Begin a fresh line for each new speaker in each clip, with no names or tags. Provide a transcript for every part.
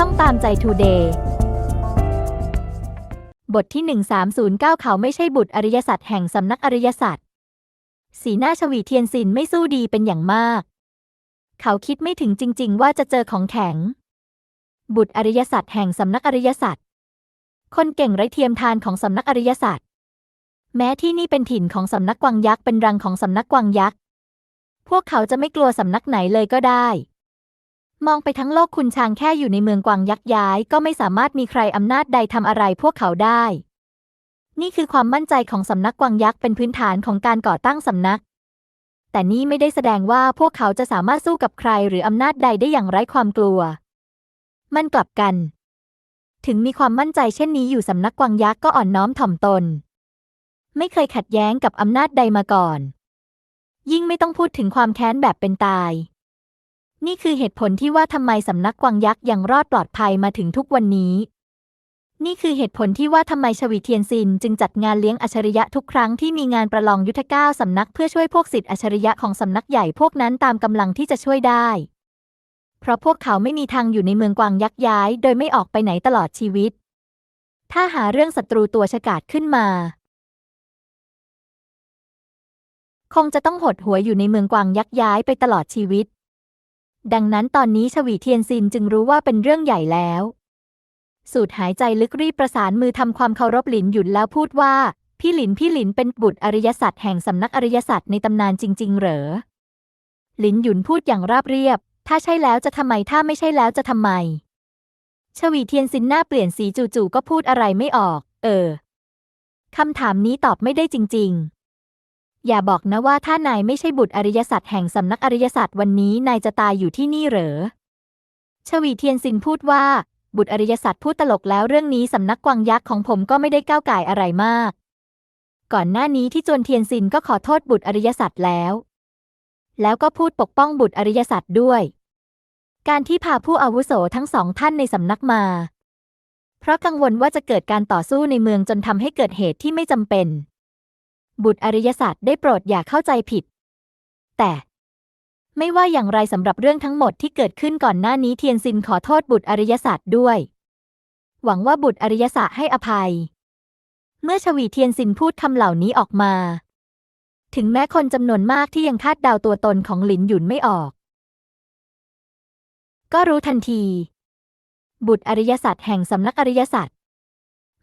ช่องตามใจทูเดย์บทที่ 1309 เขาไม่ใช่บุตรอริยสัจแห่งสำนักอริยสัจสีหน้าชวีเทียนซินไม่สู้ดีเป็นอย่างมาก เขาคิดไม่ถึงจริง ๆ ว่าจะเจอของแข็ง บุตรอริยสัจแห่งสำนักอริยสัจคนเก่งไร้เทียมทานของสำนักอริยสัจแม้ที่นี่เป็นถิ่นของสำนักกวางยักษ์เป็นรังของสำนักกวางยักษ์ พวกเขาจะไม่กลัวสำนักไหนเลยก็ได้ มองไปทั้งโลกคุณชางแค่อยู่ในเมืองกวางยักษ์ย้าย ก็ไม่สามารถมีใครอำนาจใดทำอะไรพวกเขาได้ นี่คือความมั่นใจของสำนักกวางยักษ์เป็นพื้นฐานของการก่อตั้งสำนัก แต่นี่ไม่ได้แสดงว่าพวกเขาจะสามารถสู้กับใครหรืออำนาจใดได้อย่างไร้ความกลัว มันกลับกัน ถึงมีความมั่นใจเช่นนี้อยู่สำนักกวางยักษ์ก็อ่อนน้อมถ่อมตน ไม่เคยขัดแย้งกับอำนาจใดมาก่อน ยิ่งไม่ต้องพูดถึงความแค้นแบบเป็นตาย นี่คือเหตุผลที่ว่าทำไมสำนักกวางยักษ์ยังรอดปลอดภัยมาถึงทุกวันนี้ นี่คือเหตุผลที่ว่าทำไมชวีเทียนซิน จึงจัดงานเลี้ยงอัจฉริยะทุกครั้งที่มีงานประลองยุทธก้าวสำนักเพื่อช่วยพวกศิษย์อัจฉริยะของสำนักใหญ่พวกนั้นตามกำลังที่จะช่วยได้ เพราะพวกเขาไม่มีทางอยู่ในเมืองกวางยักษ์ย้าย โดยไม่ออกไปไหนตลอดชีวิต ถ้าหาเรื่องศัตรูตัวฉกาจขึ้นมา คงจะต้องหดหัวอยู่ในเมืองกวางยักษ์ย้ายไปตลอดชีวิต ดังนั้นตอนนี้ชวีเทียนซินจึงรู้ว่าเป็นเรื่องใหญ่แล้ว สูดหายใจลึกรีบประสานมือทำความเคารพหลินหยุนแล้วพูดว่า พี่หลินพี่หลินเป็นบุตรอริยสัจแห่งสำนักอริยสัจในตำนานจริง ๆ เหรอ หลินหยุนพูดอย่างราบเรียบ ถ้าใช่แล้วจะทำไมถ้าไม่ใช่แล้วจะทำไม ชวีเทียนซินหน้าเปลี่ยนสีจู่ๆก็พูดอะไรไม่ออก เออคำถามนี้ตอบไม่ได้จริง ๆ อย่าบอกนะว่าถ้านายไม่ใช่บุตรอริยสัจแห่งสำนักอริยสัจวันนี้นายจะตายอยู่ที่นี่เหรอ ชวีเทียนซินพูดว่า บุตรอริยสัจพูดตลกแล้วเรื่องนี้สำนักกวางยักษ์ของผมก็ไม่ได้ก้าวไก่อะไรมาก ก่อนหน้านี้ที่จวนเทียนซินก็ขอโทษบุตรอริยสัจแล้ว แล้วก็พูดปกป้องบุตรอริยสัจด้วย การที่พาผู้อาวุโสทั้งสองท่านในสำนักมา เพราะกังวลว่าจะเกิดการต่อสู้ในเมืองจนทำให้เกิดเหตุที่ไม่จำเป็น บุตรอริยสัจได้โปรดอย่าเข้าใจผิด แต่ไม่ว่าอย่างไรสำหรับเรื่องทั้งหมดที่เกิดขึ้นก่อนหน้านี้เทียนซินขอโทษบุตรอริยสัจด้วย หวังว่าบุตรอริยสัจให้อภัย เมื่อชวีเทียนซินพูดคำเหล่านี้ออกมา ถึงแม้คนจำนวนมากที่ยังคาดเดาตัวตนของหลินหยุนไม่ออก ก็รู้ทันที บุตรอริยสัจแห่งสำนักอริยสัจ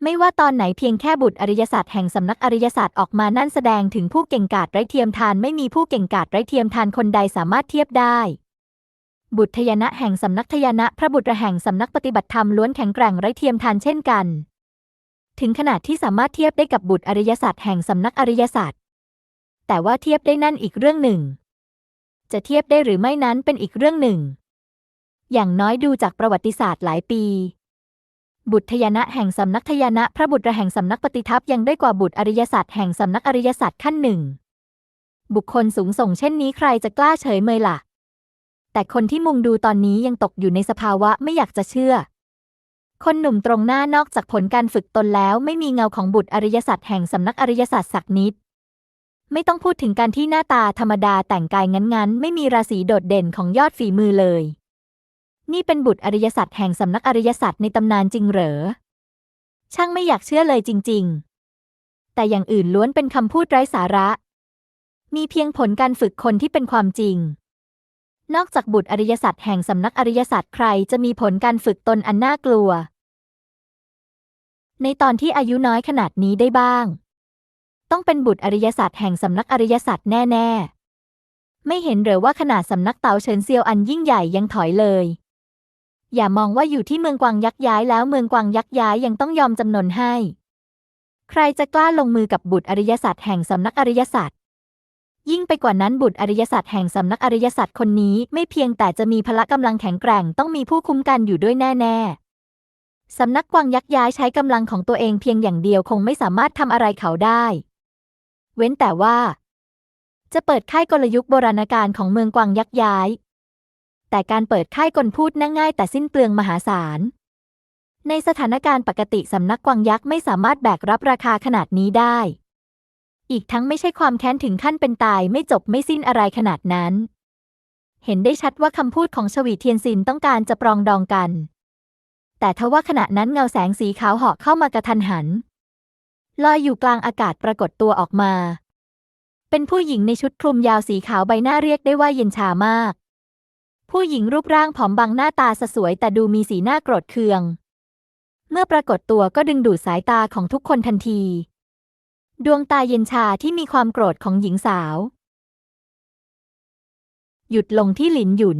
ไม่ว่าตอนไหนเพียงแค่บุตรอริยสัจแห่งสำนักอริยสัจออกมานั่นแสดงถึงผู้เก่งกาจไร้เทียมทานไม่มีผู้เก่งกาจไร้เทียมทานคนใดสามารถเทียบได้ บุตรทยนะแห่งสำนักทยนะ พระบุตรแห่งสำนักปฏิบัติธรรมล้วนแข็งแกร่งไร้เทียมทานเช่นกัน ถึงขนาดที่สามารถเทียบได้กับบุตรอริยสัจแห่งสำนักอริยสัจแต่ว่าเทียบได้นั่นอีกเรื่องหนึ่ง จะเทียบได้หรือไม่นั้นเป็นอีกเรื่องหนึ่ง อย่างน้อยดูจากประวัติศาสตร์หลายปี บุตรทยนะแห่งสำนักทยนะพระบุตรแห่งสำนักปฏิทัพยังได้กว่าบุตรอริยสัจแห่งสำนักอริยสัจขั้นหนึ่ง บุคคลสูงส่งเช่นนี้ใครจะกล้าเฉยเมยล่ะ แต่คนที่มุงดูตอนนี้ยังตกอยู่ในสภาวะไม่อยากจะเชื่อ คนหนุ่มตรงหน้านอกจากผลการฝึกตนแล้วไม่มีเงาของบุตรอริยสัจแห่งสำนักอริยสัจสักนิด ไม่ต้องพูดถึงการที่หน้าตาธรรมดาแต่งกายงั้นๆ ไม่มีราศีโดดเด่นของยอดฝีมือเลย นี่เป็นบุตรอริยสัจแห่งสำนักอริยสัจในตำนานจริงเหรอ ช่างไม่อยากเชื่อเลยจริง ๆ แต่อย่างอื่นล้วนเป็นคำพูดไร้สาระ มีเพียงผลการฝึกคนที่เป็นความจริง นอกจากบุตรอริยสัจแห่งสำนักอริยสัจใครจะมีผลการฝึกตนอันน่ากลัว ในตอนที่อายุน้อยขนาดนี้ได้บ้าง ต้องเป็นบุตรอริยสัจแห่งสำนักอริยสัจแน่ ๆ ไม่เห็นเหรือว่าขนาดสำนักเต๋าเฉินเซียวอันยิ่งใหญ่ยังถอยเลย อย่ามองว่าอยู่ที่เมืองกวางยักษ์ย้ายแล้วเมืองกวางยักษ์ย้ายยังต้องยอมจำนนให้ ใครจะกล้าลงมือกับบุตรอริยสัจแห่งสำนักอริยสัจยิ่งไปกว่านั้นบุตรอริยสัจแห่งสำนักอริยสัจคนนี้ไม่เพียงแต่จะมีพละกำลังแข็งแกร่งต้องมีผู้คุ้มกันอยู่ด้วยแน่ๆสำนักกวางยักษ์ย้ายใช้กำลังของตัวเองเพียงอย่างเดียวคงไม่สามารถทำอะไรเขาได้ เว้นแต่ว่า จะเปิดค่ายกลยุทธ์โบราณการของเมืองกวางยักษ์ย้าย แต่การเปิดค่ายกลพูดน่าง่ายแต่สิ้นเปลืองมหาศาล ในสถานการณ์ปกติสำนักกวางยักษ์ไม่สามารถแบกรับราคาขนาดนี้ได้ อีกทั้งไม่ใช่ความแค้นถึงขั้นเป็นตายไม่จบไม่สิ้นอะไรขนาดนั้น เห็นได้ชัดว่าคำพูดของชวีเทียนซินต้องการจะปรองดองกัน แต่ทว่าขณะนั้นเงาแสงสีขาวเหาะเข้ามากระทันหันลอยอยู่กลางอากาศปรากฏตัวออกมา เป็นผู้หญิงในชุดคลุมยาวสีขาวใบหน้าเรียกได้ว่าเย็นชามาก ผู้หญิงรูปร่างผอมบางหน้าตาสสวย แต่ดูมีสีหน้าโกรธเคือง เมื่อปรากฏตัวก็ดึงดูดสายตาของทุกคนทันที ดวงตาเย็นชาที่มีความโกรธของหญิงสาว หยุดลงที่หลินหยุน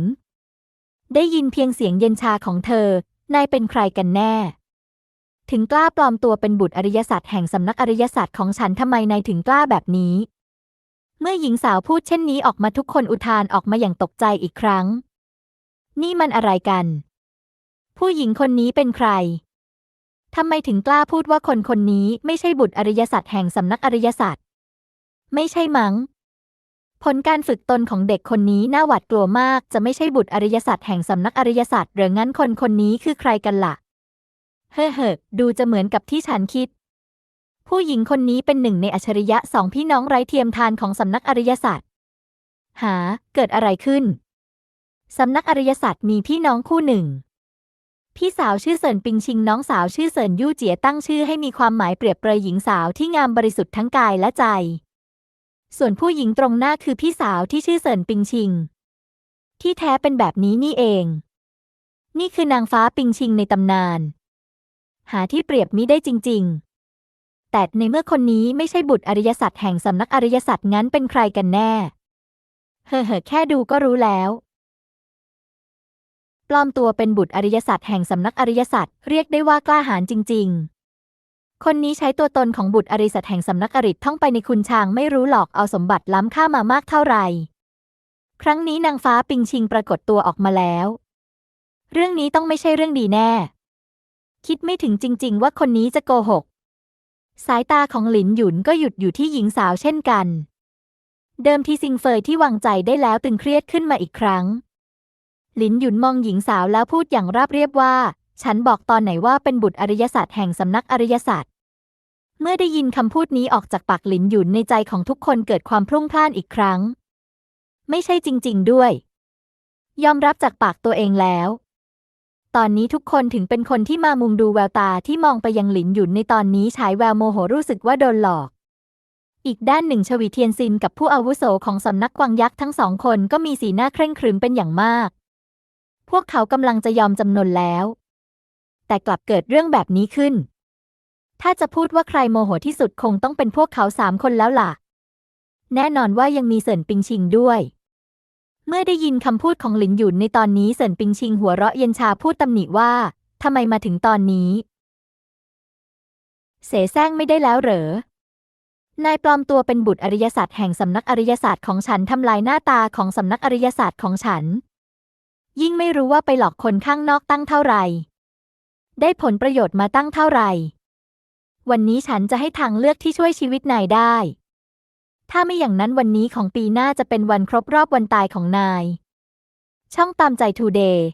ได้ยินเพียงเสียงเย็นชาของเธอ นายเป็นใครกันแน่ ถึงกล้าปลอมตัวเป็นบุตรอริยสัจแห่งสำนักอริยสัจของฉันทำไมนายถึงกล้าแบบนี้ เมื่อหญิงสาวพูดเช่นนี้ออกมาทุกคนอุทานออกมาอย่างตกใจอีกครั้ง นี่มันอะไรกัน ผู้หญิงคนนี้เป็นใคร ทำไมถึงกล้าพูดว่าคนคนนี้ไม่ใช่บุตรอริยสัจแห่งสำนักอริยสัจไม่ใช่มัง้ง ผลการฝึกตนของเด็กคนนี้น่าหวาดกลัวมาก จะไม่ใช่บุตรอริยสัจแห่งสำนักอริยสัจหรืองั้นคนคนนี้คือใครกันละ่ะ เฮ้อเฮ้อดูจะเหมือนกับที่ฉันคิด ผู้หญิงคนนี้เป็นหนึ่งในอัจฉริยะสองพี่น้องไร้เทียมทานของสำนักอริยสัจหา เกิดอะไรขึ้น สำนักอริยสัจมีพี่น้องคู่หนึ่ง พี่สาวชื่อเสินปิงชิงน้องสาวชื่อเสินยู่เจียตั้งชื่อให้มีความหมายเปรียบเปรยหญิงสาวที่งามบริสุทธิ์ทั้งกายและใจ ส่วนผู้หญิงตรงหน้าคือพี่สาวที่ชื่อเสินปิงชิง ที่แท้เป็นแบบนี้นี่เอง นี่คือนางฟ้าปิงชิงในตำนาน หาที่เปรียบมิได้จริง ๆ แต่ในเมื่อคนนี้ไม่ใช่บุตรอริยสัจแห่งสำนักอริยสัจงั้นเป็นใครกันแน่ เฮ่อเฮ่แค่ดูก็รู้แล้ว ปลอมตัวเป็นบุตรอริยสัจแห่งสำนักอริยสัจเรียกได้ว่ากล้าหาญจริง ๆ คนนี้ใช้ตัวตนของบุตรอริยสัจแห่งสำนักอริษท่องไปในคุณชางไม่รู้หรอกเอาสมบัติล้ำค่ามามากเท่าไหร่ครั้งนี้นางฟ้าปิงชิงปรากฏตัวออกมาแล้ว เรื่องนี้ต้องไม่ใช่เรื่องดีแน่ คิดไม่ถึงจริง ๆ ว่าคนนี้จะโกหก สายตาของหลินหยุนก็หยุดอยู่ที่หญิงสาวเช่นกัน เดิมที่ซิงเฟยที่วางใจได้แล้วตึงเครียดขึ้นมาอีกครั้ง หลินหยุนมองหญิงสาวแล้วพูดอย่างราบเรียบว่า ฉันบอกตอนไหนว่าเป็นบุตรอริยศาสตร์แห่งสำนักอริยศาสตร์ เมื่อได้ยินคำพูดนี้ออกจากปากหลินหยุนในใจของทุกคนเกิดความพลุ่งพล่านอีกครั้ง ไม่ใช่จริง ๆ ด้วย ยอมรับจากปากตัวเองแล้ว ตอนนี้ทุกคนถึงเป็นคนที่มามุงดูแววตาที่มองไปยังหลินหยุนในตอนนี้ฉายแววโมโหรู้สึกว่าโดนหลอกอีกด้านหนึ่งชวีเทียนซินกับผู้อาวุโสของสำนักกวางยักษ์ทั้งสองคนก็มีสีหน้าเคร่งครึมเป็นอย่างมาก วกเขากำลังจะยอมจำนนแล้ว แต่กลับเกิดเรื่องแบบนี้ขึ้น ถ้าจะพูดว่าใครโมโหที่สุดคงต้องเป็นพวกเขาสามคนแล้วล่ะ แน่นอนว่ายังมีเสินปิงชิงด้วย เมื่อได้ยินคำพูดของหลินหยุนในตอนนี้เสินปิงชิงหัวเราะเย็นชาพูดตำหนิว่าทำไมมาถึงตอนนี้ เสแสร้งไม่ได้แล้วเหรอนายปลอมตัวเป็นบุตรอริยศาสตร์แห่งสำนักอริยศาสตร์ของฉันทำลายหน้าตาของสำนักอริยศาสตร์ของฉัน ยิ่งไม่รู้ว่าไปหลอกคนข้างนอกตั้งเท่าไหร่ ได้ผลประโยชน์มาตั้งเท่าไหร่ วันนี้ฉันจะให้ทางเลือกที่ช่วยชีวิตนายได้ ถ้าไม่อย่างนั้นวันนี้ของปีหน้าจะเป็นวันครบรอบวันตายของนาย ช่องตามใจทูเดย์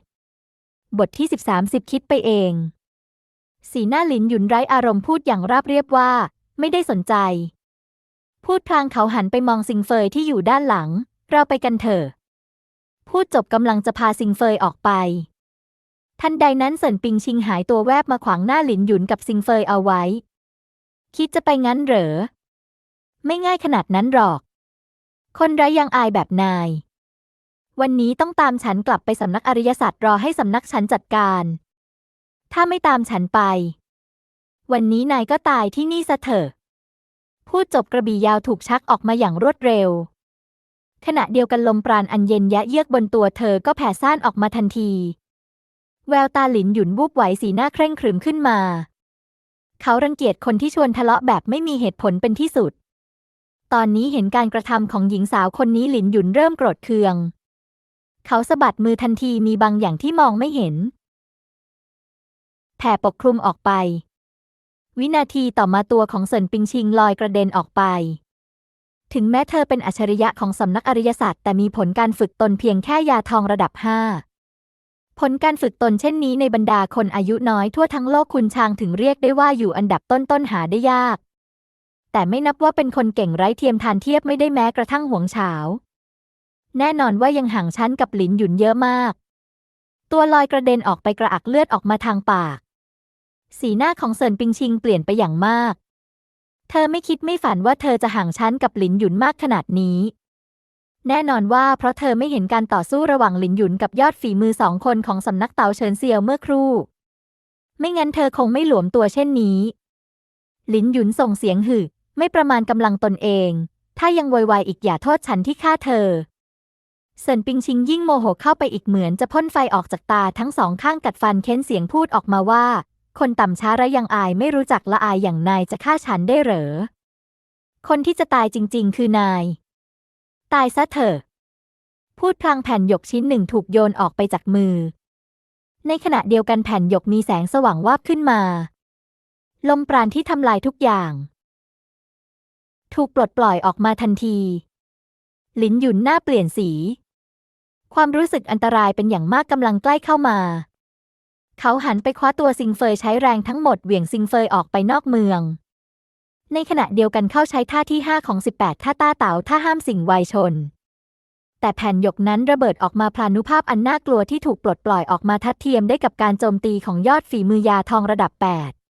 บทที่ 13สิบคิดไปเอง สีหน้าหลินหยุนไร้อารมณ์พูดอย่างราบเรียบว่า ไม่ได้สนใจ พูดพลางเขาหันไปมองซิงเฟยที่อยู่ด้านหลัง เราไปกันเถอะ พูดจบกำลังจะพาซิงเฟยออกไป ทันใดนั้นเสินปิงชิงหายตัวแวบมาขวางหน้าหลินหยุนกับซิงเฟยเอาไว้ คิดจะไปงั้นเหรอ ไม่ง่ายขนาดนั้นหรอก คนไร้ยังอายแบบนาย วันนี้ต้องตามฉันกลับไปสำนักอริยศาสตร์รอให้สำนักฉันจัดการ ถ้าไม่ตามฉันไป วันนี้นายก็ตายที่นี่ซะเถอะพูดจบกระบี่ยาวถูกชักออกมาอย่างรวดเร็ว ขณะเดียวกันลมปราณอันเย็นยะเยือกบนตัวเธอก็แผ่ซ่านออกมาทันที แววตาหลินหยุนวูบไหวสีหน้าเคร่งขรึมขึ้นมา เขารังเกียจคนที่ชวนทะเลาะแบบไม่มีเหตุผลเป็นที่สุด ตอนนี้เห็นการกระทำของหญิงสาวคนนี้หลินหยุนเริ่มโกรธเคือง เขาสะบัดมือทันทีมีบางอย่างที่มองไม่เห็นแผ่ปกคลุมออกไป วินาทีต่อมาตัวของเซินปิงชิงลอยกระเด็นออกไป ถึงแม้เธอเป็นอัจฉริยะของสำนักอริยศาสตร์แต่มีผลการฝึกตนเพียงแค่ยาทองระดับห้าผลการฝึกตนเช่นนี้ในบรรดาคนอายุน้อยทั่วทั้งโลกคุณชางถึงเรียกได้ว่าอยู่อันดับต้นๆหาได้ยาก แต่ไม่นับว่าเป็นคนเก่งไร้เทียมทานเทียบไม่ได้แม้กระทั่งหวงเฉาแน่นอนว่ายังห่างชั้นกับหลินหยุนเยอะมาก ตัวลอยกระเด็นออกไปกระอักเลือดออกมาทางปาก สีหน้าของเซินปิงชิงเปลี่ยนไปอย่างมาก เธอไม่คิดไม่ฝันว่าเธอจะห่างชั้นกับหลินหยุนมากขนาดนี้ แน่นอนว่าเพราะเธอไม่เห็นการต่อสู้ระหว่างหลินหยุนกับยอดฝีมือสองคนของสำนักเตาเฉินเซียวเมื่อครู่ ไม่งั้นเธอคงไม่หลวมตัวเช่นนี้ หลินหยุนส่งเสียงหึไม่ประมาณกำลังตนเอง ถ้ายังวยวายอีกอย่าโทษฉันที่ฆ่าเธอเซินปิงชิงยิ่งโมโหเข้าไปอีกเหมือนจะพ่นไฟออกจากตาทั้งสองข้างกัดฟันเค้นเสียงพูดออกมาว่า คนต่ำช้าระยังอายไม่รู้จักละอายอย่างนายจะฆ่าฉันได้เหรอ คนที่จะตายจริง ๆ คือนาย ตายซะเถอะ พูดพลางแผ่นหยกชิ้นหนึ่งถูกโยนออกไปจากมือ ในขณะเดียวกันแผ่นหยกมีแสงสว่างวาบขึ้นมา ลมปราณที่ทำลายทุกอย่าง ถูกปลดปล่อยออกมาทันที ลิ้นหยุนหน้าเปลี่ยนสี ความรู้สึกอันตรายเป็นอย่างมากกำลังใกล้เข้ามา เขาหันไปคว้าตัวซิงเฟยใช้แรงทั้งหมดเหวี่ยงซิงเฟยออกไปนอกเมือง ในขณะเดียวกันเข้าใช้ท่าที่ 5 ของ 18 ท่าต้าเต๋าท่าห้ามสิ่งไวชน แต่แผ่นหยกนั้นระเบิดออกมาพลานุภาพอันน่ากลัวที่ถูกปลดปล่อยออกมาทัดเทียมได้กับการโจมตีของยอดฝีมือยาทองระดับ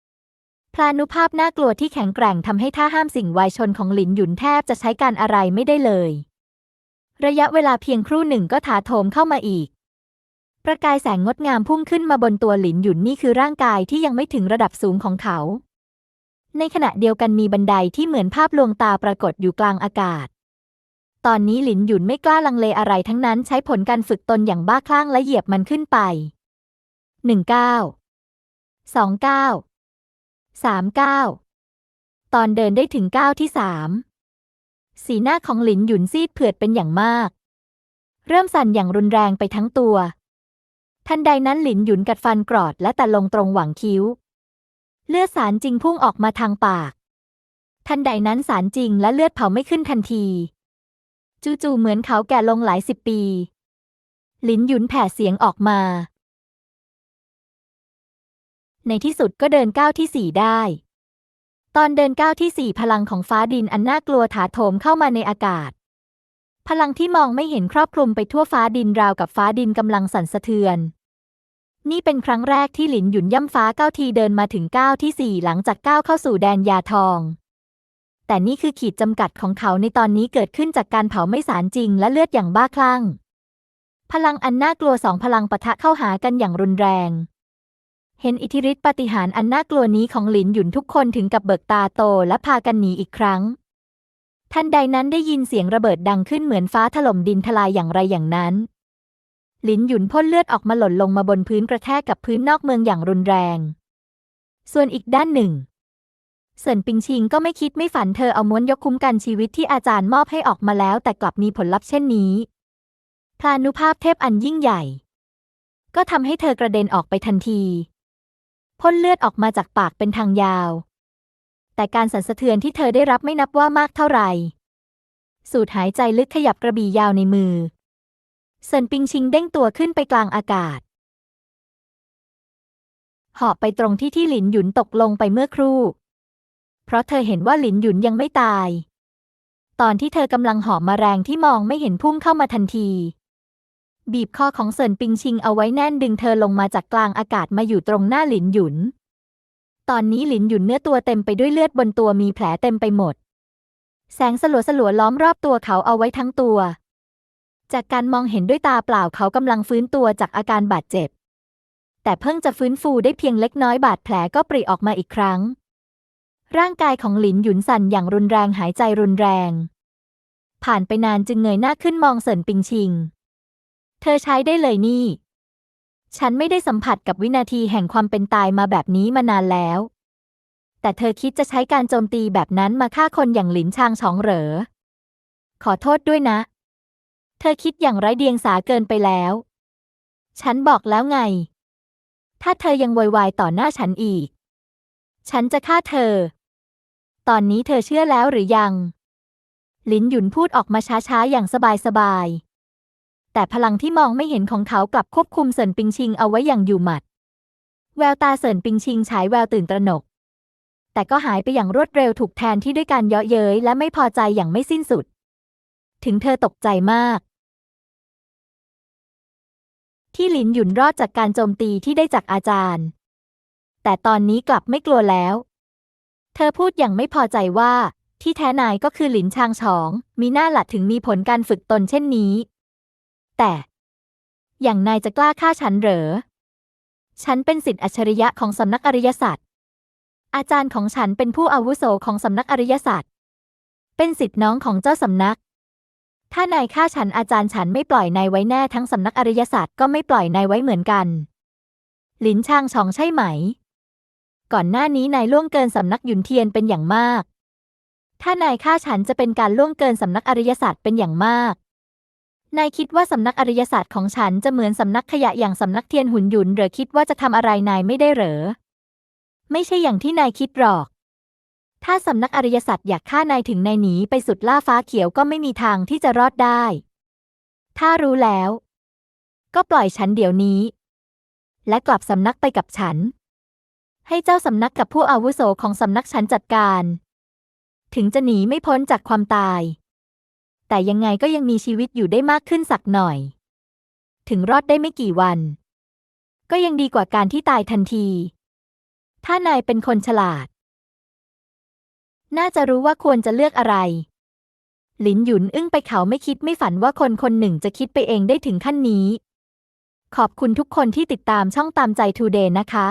8พลานุภาพน่ากลัวที่แข็งแกร่งทำให้ท่าห้ามสิ่งไวชนของหลินหยุนแทบจะใช้การอะไรไม่ได้เลย ระยะเวลาเพียงครู่หนึ่งก็ถาโถมเข้ามาอีก ประกายแสงงดงามพุ่งขึ้นมาบนตัวหลินหยุนนี่คือร่างกายที่ยังไม่ถึงระดับสูงของเขา ในขณะเดียวกันมีบันไดที่เหมือนภาพลวงตาปรากฏอยู่กลางอากาศ ตอนนี้หลินหยุนไม่กล้าลังเลอะไรทั้งนั้นใช้ผลการฝึกตนอย่างบ้าคลั่งและเหยียบมันขึ้นไปหนึ่งเก้าสองเก้าสามเก้าตอนเดินได้ถึงก้าวที่สามสีหน้าของหลินหยุนซีดเผือดเป็นอย่างมาก เริ่มสั่นอย่างรุนแรงไปทั้งตัว ทันใดนั้นหลินหยุนกัดฟันกรอดและแต่ลงตรงหวังคิ้ว เลือดสารจริงพุ่งออกมาทางปาก ทันใดนั้นสารจริงและเลือดเผาไม่ขึ้นทันที จู่ๆเหมือนเขาแก่ลงหลายสิบปี หลินหยุนแผ่เสียงออกมา ในที่สุดก็เดินก้าวที่สี่ได้ ตอนเดินก้าวที่สี่พลังของฟ้าดินอันน่ากลัวถาโถมเข้ามาในอากาศพลังที่มองไม่เห็นครอบคลุมไปทั่วฟ้าดินราวกับฟ้าดินกำลังสั่นสะเทือน นี่เป็นครั้งแรกที่หลินหยุนย่ำฟ้าเก้าทีเดินมาถึงก้าวที่สี่หลังจากก้าวเข้าสู่แดนยาทอง แต่นี่คือขีดจำกัดของเขาในตอนนี้เกิดขึ้นจากการเผาไม่สารจริงและเลือดอย่างบ้าคลั่ง พลังอันน่ากลัวสองพลังปะทะเข้าหากันอย่างรุนแรง เห็นอิทธิฤทธิปฏิหารอันน่ากลัวนี้ของหลินหยุนทุกคนถึงกับเบิกตาโตและพากันหนีอีกครั้งทันใดนั้นได้ยินเสียงระเบิดดังขึ้นเหมือนฟ้าถล่มดินทลายอย่างไรอย่างนั้น ลินหยุนพ่นเลือดออกมาหล่นลงมาบนพื้นกระแทกกับพื้นนอกเมืองอย่างรุนแรง ส่วนอีกด้านหนึ่งเซินปิงชิงก็ไม่คิดไม่ฝันเธอเอาม้วนยกคุ้มกันชีวิตที่อาจารย์มอบให้ออกมาแล้วแต่กลับมีผลลัพธ์เช่นนี้พลานุภาพเทพอันยิ่งใหญ่ ก็ทำให้เธอกระเด็นออกไปทันที พ่นเลือดออกมาจากปากเป็นทางยาว แต่การสั่นสะเทือนที่เธอได้รับไม่นับว่ามากเท่าไหร่ สูดหายใจลึกขยับกระบี่ยาวในมือ เซินปิงชิงเด้งตัวขึ้นไปกลางอากาศหาะไปตรงที่ที่หลินหยุนตกลงไปเมื่อครู่ เพราะเธอเห็นว่าหลินหยุนยังไม่ตาย ตอนที่เธอกำลังหอบมาแรงที่มองไม่เห็นพุ่งเข้ามาทันที บีบคอของเซินปิงชิงเอาไว้แน่นดึงเธอลงมาจากกลางอากาศมาอยู่ตรงหน้าหลินหยุน ตอนนี้หลินหยุนเนื้อตัวเต็มไปด้วยเลือดบนตัวมีแผลเต็มไปหมด แสงสลัวสลัวล้อมรอบตัวเขาเอาไว้ทั้งตัว จากการมองเห็นด้วยตาเปล่าเขากำลังฟื้นตัวจากอาการบาดเจ็บ แต่เพิ่งจะฟื้นฟูได้เพียงเล็กน้อยบาดแผลก็ปริออกมาอีกครั้ง ร่างกายของหลินหยุนสั่นอย่างรุนแรงหายใจรุนแรง ผ่านไปนานจึงเงยหน้าขึ้นมองเสินปิงชิง เธอใช้ได้เลยนี่ ฉันไม่ได้สัมผัสกับวินาทีแห่งความเป็นตายมาแบบนี้มานานแล้ว แต่เธอคิดจะใช้การโจมตีแบบนั้นมาฆ่าคนอย่างหลินชางฉองเหรอ ขอโทษด้วยนะ เธอคิดอย่างไร้เดียงสาเกินไปแล้ว ฉันบอกแล้วไง ถ้าเธอยังวยวายต่อหน้าฉันอีก ฉันจะฆ่าเธอ ตอนนี้เธอเชื่อแล้วหรือยัง ลินหยุนพูดออกมาช้าๆ อย่างสบายๆ แต่พลังที่มองไม่เห็นของเขากลับควบคุมเสินปิงชิงเอาไว้อย่างอยู่หมัด แววตาเสินปิงชิงฉายแววตื่นตระหนก แต่ก็หายไปอย่างรวดเร็วถูกแทนที่ด้วยการเยาะเย้ยและไม่พอใจอย่างไม่สิ้นสุด ถึงเธอตกใจมาก ที่หลินหยุนรอดจากการโจมตีที่ได้จากอาจารย์ แต่ตอนนี้กลับไม่กลัวแล้ว เธอพูดอย่างไม่พอใจว่า ที่แท้นายก็คือหลินชางฉอง มีหน้าหลัดถึงมีผลการฝึกตนเช่นนี้ แต่ อย่างนายจะกล้าฆ่าฉันเหรอ ฉันเป็นสิทธิอัจฉริยะของสำนักอริยศาสตร์อาจารย์ของฉันเป็นผู้อาวุโสของสำนักอริยศาสตร์ เป็นสิทธิน้องของเจ้าสำนัก ถ้านายฆ่าฉันอาจารย์ฉันไม่ปล่อยนายไว้แน่ทั้งสำนักอริยศาสตร์ก็ไม่ปล่อยนายไว้เหมือนกันหลินชางชองใช่ไหม ก่อนหน้านี้นายล่วงเกินสำนักหยุนเทียนเป็นอย่างมาก ถ้านายฆ่าฉันจะเป็นการล่วงเกินสำนักอริยศาสตร์เป็นอย่างมาก นายคิดว่าสำนักอริยศาสตร์ของฉันจะเหมือนสำนักขยะอย่างสำนักเทียนหุนหยุนหรือคิดว่าจะทำอะไรนายไม่ได้เหรอ ไม่ใช่อย่างที่นายคิดหรอก ถ้าสำนักอริยศาสตร์อยากฆ่านายถึงนายหนีไปสุดล่าฟ้าเขียวก็ไม่มีทางที่จะรอดได้ ถ้ารู้แล้ว ก็ปล่อยฉันเดี๋ยวนี้ และกลับสำนักไปกับฉัน ให้เจ้าสำนักกับผู้อาวุโสของสำนักฉันจัดการ ถึงจะหนีไม่พ้นจากความตาย แต่ยังไงก็ยังมีชีวิตอยู่ได้มากขึ้นสักหน่อย ถึงรอดได้ไม่กี่วัน ก็ยังดีกว่าการที่ตายทันที ถ้านายเป็นคนฉลาด น่าจะรู้ว่าควรจะเลือกอะไร หลินหยุนอึ้งไปเขาไม่คิดไม่ฝันว่าคนคนหนึ่งจะคิดไปเองได้ถึงขั้นนี้ ขอบคุณทุกคนที่ติดตามช่องตามใจทูเดย์นะคะ